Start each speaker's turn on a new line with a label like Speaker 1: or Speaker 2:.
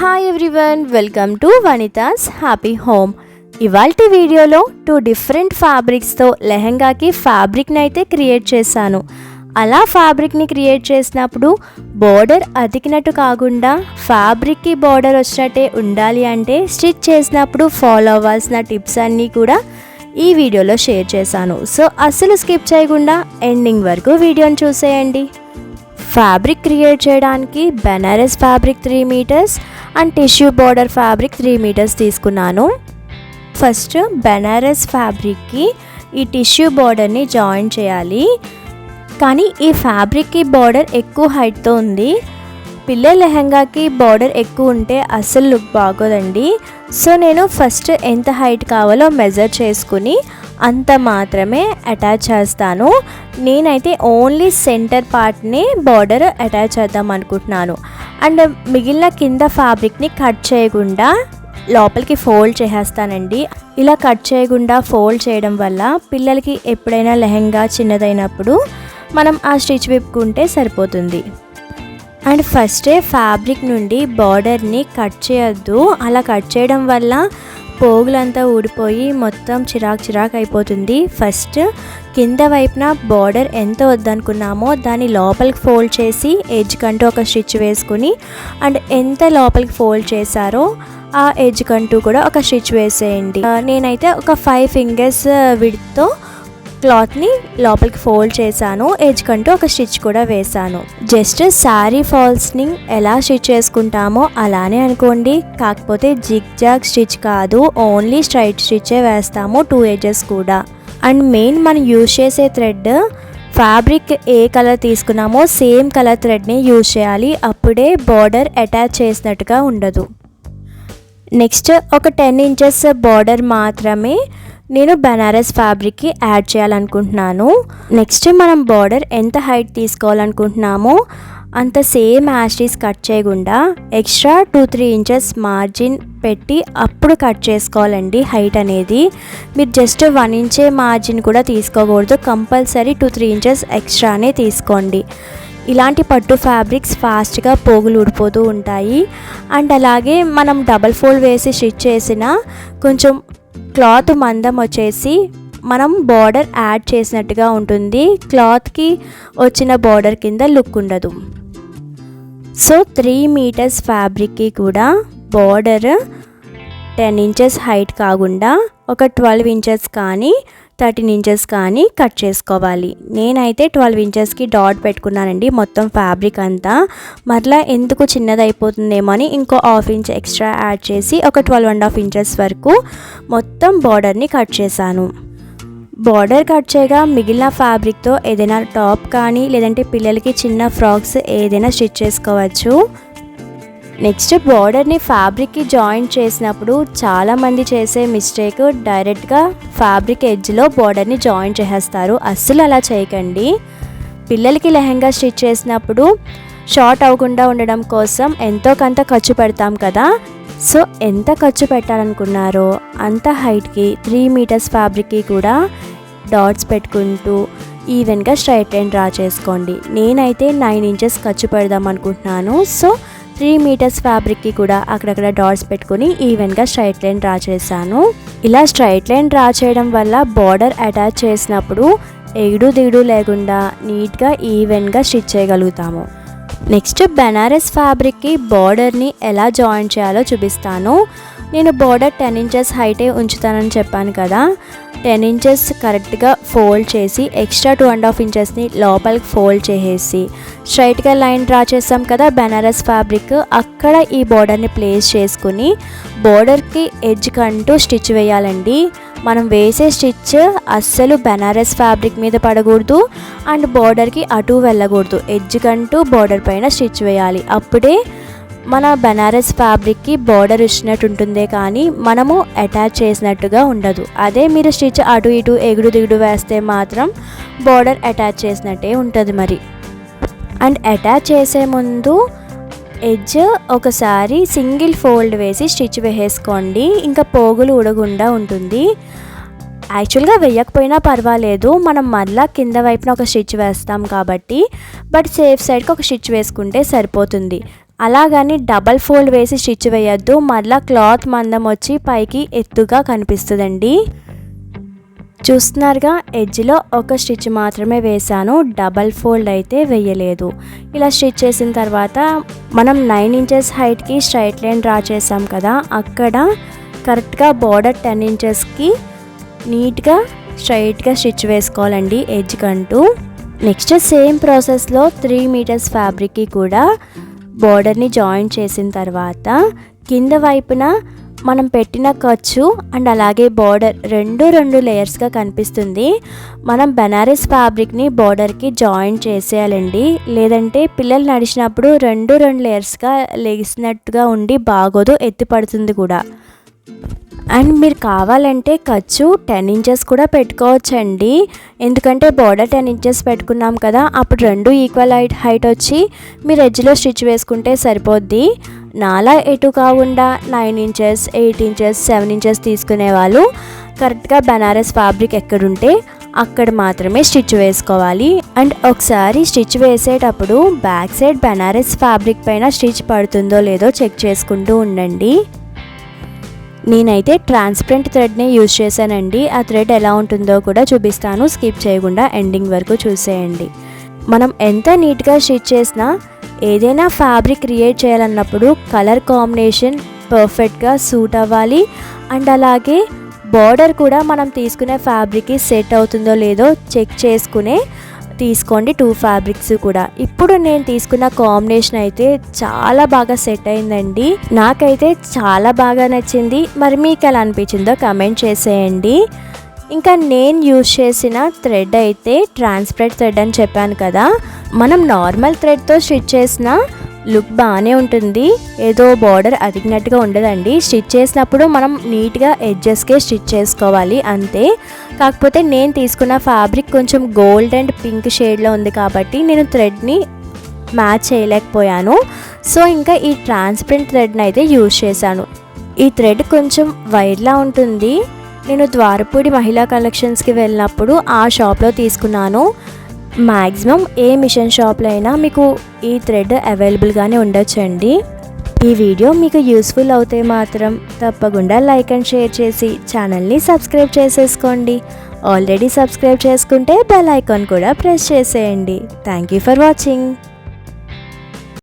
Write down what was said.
Speaker 1: Hi everyone welcome to Vanitha's happy home ఇవాల్టి వీడియోలో two different ఫ్యాబ్రిక్స్తో లెహంగాకి ఫ్యాబ్రిక్ని అయితే క్రియేట్ చేశాను. అలా ఫ్యాబ్రిక్ని క్రియేట్ చేసినప్పుడు బోర్డర్ అతికినట్టు కాకుండా ఫ్యాబ్రిక్కి బోర్డర్ వచ్చినట్టే ఉండాలి అంటే స్టిచ్ చేసినప్పుడు ఫాలో అవ్వాల్సిన టిప్స్ అన్నీ కూడా ఈ వీడియోలో షేర్ చేశాను. సో అస్సలు స్కిప్ చేయకుండా ఎండింగ్ వరకు వీడియోని చూసేయండి. ఫ్యాబ్రిక్ క్రియేట్ చేయడానికి Banaras fabric three metres and tissue border fabric three metres తీసుకున్నాను. ఫస్ట్ బెనారస్ ఫ్యాబ్రిక్కి ఈ టిష్యూ బార్డర్ని జాయిన్ చేయాలి. కానీ ఈ ఫ్యాబ్రిక్కి బార్డర్ ఎక్కువ హైట్తో ఉంది. పిల్లల లెహంగాకి బార్డర్ ఎక్కువ ఉంటే అస్సలు లుక్ బాగోదండి. సో నేను ఫస్ట్ ఎంత హైట్ కావాలో మెజర్ చేసుకుని అంత మాత్రమే అటాచ్ చేస్తాను. నేనైతే ఓన్లీ సెంటర్ పార్ట్ని బార్డర్ అటాచ్ చేద్దాం అనుకుంటున్నాను. అండ్ మిగిలిన కింద ఫ్యాబ్రిక్ని కట్ చేయకుండా లోపలికి ఫోల్డ్ చేసేస్తానండి. ఇలా కట్ చేయకుండా ఫోల్డ్ చేయడం వల్ల పిల్లలకి ఎప్పుడైనా లెహంగా చిన్నదైనప్పుడు మనం ఆ స్టిచ్ విప్పుకుంటే సరిపోతుంది. అండ్ ఫస్టే ఫ్యాబ్రిక్ నుండి బార్డర్ని కట్ చేయొద్దు. అలా కట్ చేయడం వల్ల పోగులంతా ఊడిపోయి మొత్తం చిరాక్ చిరాక్ అయిపోతుంది. ఫస్ట్ కింద వైపున బార్డర్ ఎంత వద్దనుకున్నామో దాన్ని లోపలికి ఫోల్డ్ చేసి ఎడ్జ్ కంటూ ఒక స్టిచ్ వేసుకుని అండ్ ఎంత లోపలికి ఫోల్డ్ చేశారో ఆ ఎడ్జ్ కంటూ కూడా ఒక స్టిచ్ వేసేయండి. నేనైతే ఒక ఫైవ్ ఫింగర్స్ విడ్తో క్లాత్ని లోపలికి ఫోల్డ్ చేశాను. ఎడ్జ్ కంటూ ఒక స్టిచ్ కూడా వేశాను. జస్ట్ శారీ ఫాల్స్ని ఎలా స్టిచ్ చేసుకుంటామో అలానే అనుకోండి. కాకపోతే జిగ్ జాగ్ స్టిచ్ కాదు. ఓన్లీ స్ట్రైట్ స్టిచ్చే వేస్తాము టూ ఎడ్జెస్ కూడా. అండ్ మెయిన్ మనం యూజ్ చేసే థ్రెడ్ ఫ్యాబ్రిక్ ఏ కలర్ తీసుకున్నామో సేమ్ కలర్ థ్రెడ్ని యూజ్ చేయాలి. అప్పుడే బార్డర్ అటాచ్ చేసినట్టుగా ఉండదు. నెక్స్ట్ ఒక టెన్ ఇంచెస్ బార్డర్ మాత్రమే నేను బనారస్ ఫ్యాబ్రిక్కి యాడ్ చేయాలనుకుంటున్నాను. నెక్స్ట్ మనం బార్డర్ ఎంత హైట్ తీసుకోవాలనుకుంటున్నామో అంత same as it is cut చేయకుండా extra two three inches margin పెట్టి అప్పుడు కట్ చేసుకోవాలండి హైట్ అనేది. మీరు జస్ట్ వన్ ఇంచే మార్జిన్ కూడా తీసుకోకూడదు. కంపల్సరీ టూ త్రీ ఇంచెస్ ఎక్స్ట్రానే తీసుకోండి. ఇలాంటి పట్టు ఫ్యాబ్రిక్స్ ఫాస్ట్గా పోగులు ఊడిపోతూ ఉంటాయి. అండ్ అలాగే మనం డబల్ ఫోల్డ్ వేసి స్టిచ్ చేసిన కొంచెం క్లాత్ మందం వచ్చేసి మనం బార్డర్ యాడ్ చేసినట్టుగా ఉంటుంది. క్లాత్కి వచ్చిన బార్డర్ కింద లుక్ ఉండదు. సో త్రీ మీటర్స్ ఫ్యాబ్రిక్కి కూడా బార్డర్ టెన్ ఇంచెస్ హైట్ కాకుండా ఒక ట్వెల్వ్ ఇంచెస్ కానీ థర్టీన్ ఇంచెస్ కానీ కట్ చేసుకోవాలి. నేనైతే ట్వెల్వ్ ఇంచెస్కి డాట్ పెట్టుకున్నానండి మొత్తం ఫ్యాబ్రిక్ అంతా. మరలా ఎందుకు చిన్నది అయిపోతుందేమో అని ఇంకో హాఫ్ ఇంచ్ ఎక్స్ట్రా యాడ్ చేసి ఒక ట్వెల్వ్ అండ్ హాఫ్ ఇంచెస్ వరకు మొత్తం బార్డర్ని కట్ చేశాను. బార్డర్ కట్ చేయగా మిగిలిన ఫ్యాబ్రిక్తో ఏదైనా టాప్ కానీ లేదంటే పిల్లలకి చిన్న ఫ్రాక్స్ ఏదైనా స్టిచ్ చేసుకోవచ్చు. నెక్స్ట్ బార్డర్ని ఫ్యాబ్రిక్కి జాయిన్ చేసినప్పుడు చాలామంది చేసే మిస్టేక్ డైరెక్ట్గా ఫ్యాబ్రిక్ ఎడ్జ్లో బార్డర్ని జాయిన్ చేసేస్తారు. అస్సలు అలా చేయకండి. పిల్లలకి లెహంగా స్టిచ్ చేసినప్పుడు షార్ట్ అవ్వకుండా ఉండడం కోసం ఎంతో కొంత ఖర్చు పెడతాం కదా. సో ఎంత ఖర్చు పెట్టాలనుకున్నారో అంత హైట్కి త్రీ మీటర్స్ ఫ్యాబ్రిక్కి కూడా డాట్స్ పెట్టుకుంటూ ఈవెన్గా స్ట్రైట్ లైన్ డ్రా చేసుకోండి. నేనైతే నైన్ ఇంచెస్ ఖర్చు పెడదాం అనుకుంటున్నాను. సో త్రీ మీటర్స్ ఫ్యాబ్రిక్కి కూడా అక్కడక్కడ డాట్స్ పెట్టుకుని ఈవెన్గా స్ట్రైట్ లైన్ డ్రా చేశాను. ఇలా స్ట్రైట్ లైన్ డ్రా చేయడం వల్ల బార్డర్ అటాచ్ చేసినప్పుడు ఎగుడు దిగుడు లేకుండా నీట్గా ఈవెన్గా స్టిచ్ చేయగలుగుతాము. నెక్స్ట్ బెనారస్ ఫ్యాబ్రిక్కి బార్డర్ని ఎలా జాయిన్ చేయాలో చూపిస్తాను. నేను బోర్డర్ టెన్ ఇంచెస్ హైటే ఉంచుతానని చెప్పాను కదా. టెన్ ఇంచెస్ కరెక్ట్గా ఫోల్డ్ చేసి ఎక్స్ట్రా టూ అండ్ హాఫ్ ఇంచెస్ని లోపలికి ఫోల్డ్ చేసేసి స్ట్రైట్గా లైన్ డ్రా చేస్తాం కదా బెనారస్ ఫ్యాబ్రిక్ అక్కడ ఈ బోర్డర్ని ప్లేస్ చేసుకుని బోర్డర్కి ఎడ్జ్ కంటూ స్టిచ్ వేయాలండి. మనం వేసే స్టిచ్ అస్సలు బెనారస్ ఫ్యాబ్రిక్ మీద పడకూడదు అండ్ బోర్డర్కి అటు వెళ్ళకూడదు. ఎడ్జ్ కంటూ బోర్డర్ పైన స్టిచ్ వేయాలి. అప్పుడే మన బెనారస్ ఫ్యాబ్రిక్కి బార్డర్ ఇచ్చినట్టు ఉంటుందే కానీ మనము అటాచ్ చేసినట్టుగా ఉండదు. అదే మీరు స్టిచ్ అటు ఇటు ఎగుడు దిగుడు వేస్తే మాత్రం బార్డర్ అటాచ్ చేసినట్టే ఉంటుంది మరి. అండ్ అటాచ్ చేసే ముందు ఎడ్జ్ ఒకసారి సింగిల్ ఫోల్డ్ వేసి స్టిచ్ వేసేసుకోండి. ఇంకా పోగులు ఉడకుండా ఉంటుంది. యాక్చువల్గా వేయకపోయినా పర్వాలేదు. మనం మళ్ళా కింద వైపున ఒక స్టిచ్ వేస్తాం కాబట్టి బట్ సేఫ్ సైడ్కి ఒక స్టిచ్ వేసుకుంటే సరిపోతుంది. అలాగని డబల్ ఫోల్డ్ వేసి స్టిచ్ వేయద్దు. మళ్ళీ క్లాత్ మందం వచ్చి పైకి ఎత్తుగా కనిపిస్తుందండి. చూస్తున్నారుగా ఎడ్జ్లో ఒక స్టిచ్ మాత్రమే వేశాను. డబల్ ఫోల్డ్ అయితే వేయలేదు. ఇలా స్టిచ్ చేసిన తర్వాత మనం నైన్ ఇంచెస్ హైట్కి స్ట్రైట్ లైన్ డ్రా చేసాం కదా అక్కడ కరెక్ట్గా బార్డర్ టెన్ ఇంచెస్కి నీట్గా స్ట్రైట్గా స్టిచ్ వేసుకోవాలండి ఎడ్జ్ కంటూ. నెక్స్ట్ సేమ్ ప్రాసెస్లో త్రీ మీటర్స్ ఫ్యాబ్రిక్కి కూడా బార్డర్ని జాయిన్ చేసిన తర్వాత కింద వైపున మనం పెట్టిన ఖర్చు అండ్ అలాగే బార్డర్ రెండు రెండు లేయర్స్గా కనిపిస్తుంది. మనం బెనారస్ ఫ్యాబ్రిక్ని బార్డర్కి జాయిన్ చేసేయాలండి. లేదంటే పిల్లలు నడిచినప్పుడు రెండు రెండు లేయర్స్గా లేసినట్టుగా ఉండి బాగోదు ఎత్తిపడుతుంది కూడా. అండ్ మీరు కావాలంటే ఖర్చు టెన్ ఇంచెస్ కూడా పెట్టుకోవచ్చండి. ఎందుకంటే బార్డర్ టెన్ ఇంచెస్ పెట్టుకున్నాం కదా అప్పుడు రెండు ఈక్వల్ హైట్ హైట్ వచ్చి మీరు ఎడ్జ్లో స్టిచ్ వేసుకుంటే సరిపోద్ది. నాలా ఎటు కాకుండా nine inches eight inches seven inches తీసుకునే వాళ్ళు కరెక్ట్గా బెనారస్ ఫ్యాబ్రిక్ ఎక్కడుంటే అక్కడ మాత్రమే స్టిచ్ వేసుకోవాలి. అండ్ ఒకసారి స్టిచ్ వేసేటప్పుడు బ్యాక్ సైడ్ బెనారస్ ఫ్యాబ్రిక్ పైన స్టిచ్ పడుతుందో లేదో చెక్ చేసుకుంటూ ఉండండి. నేనైతే ట్రాన్స్పరెంట్ థ్రెడ్నే యూజ్ చేశానండి. ఆ థ్రెడ్ ఎలా ఉంటుందో కూడా చూపిస్తాను. స్కిప్ చేయకుండా ఎండింగ్ వరకు చూసేయండి. మనం ఎంత నీట్గా స్టిచ్ చేసినా ఏదైనా ఫ్యాబ్రిక్ క్రియేట్ చేయాలన్నప్పుడు కలర్ కాంబినేషన్ పర్ఫెక్ట్గా సూట్ అవ్వాలి. అండ్ అలాగే బార్డర్ కూడా మనం తీసుకునే ఫ్యాబ్రిక్కి సెట్ అవుతుందో లేదో చెక్ చేసుకునే తీసుకోండి టూ ఫ్యాబ్రిక్స్ కూడా. ఇప్పుడు నేను తీసుకున్న కాంబినేషన్ అయితే చాలా బాగా సెట్ అయిందండి. నాకైతే చాలా బాగా నచ్చింది. మరి మీకు ఎలా అనిపించిందో కమెంట్ చేసేయండి. ఇంకా నేను యూజ్ చేసిన థ్రెడ్ అయితే ట్రాన్స్పరెంట్ థ్రెడ్ అని చెప్పాను కదా. మనం నార్మల్ థ్రెడ్తో స్టిచ్ చేసిన లుక్ బాగానే ఉంటుంది. ఏదో బార్డర్ అదిగినట్టుగా ఉండదండి. స్టిచ్ చేసినప్పుడు మనం నీట్గా ఎడ్జెస్కే స్టిచ్ చేసుకోవాలి అంతే. కాకపోతే నేను తీసుకున్న ఫ్యాబ్రిక్ కొంచెం గోల్డ్ అండ్ పింక్ షేడ్లో ఉంది కాబట్టి నేను థ్రెడ్ని మ్యాచ్ చేయలేకపోయాను. సో ఇంకా ఈ ట్రాన్స్పరెంట్ థ్రెడ్ని అయితే యూజ్ చేశాను. ఈ థ్రెడ్ కొంచెం వైర్లా ఉంటుంది. నేను ద్వారపూడి మహిళా కలెక్షన్స్కి వెళ్ళినప్పుడు ఆ షాప్లో తీసుకున్నాను. మ్యాక్సిమం ఏ మిషన్ షాప్లో అయినా మీకు ఈ థ్రెడ్ అవైలబుల్గానే ఉండొచ్చండి. ఈ వీడియో మీకు యూస్ఫుల్ అవుతే మాత్రం తప్పకుండా లైక్ అండ్ షేర్ చేసి ఛానల్ని సబ్స్క్రైబ్ చేసేసుకోండి. ఆల్రెడీ సబ్స్క్రైబ్ చేసుకుంటే బెల్ ఐకాన్ కూడా ప్రెస్ చేసేయండి. Thank you for watching.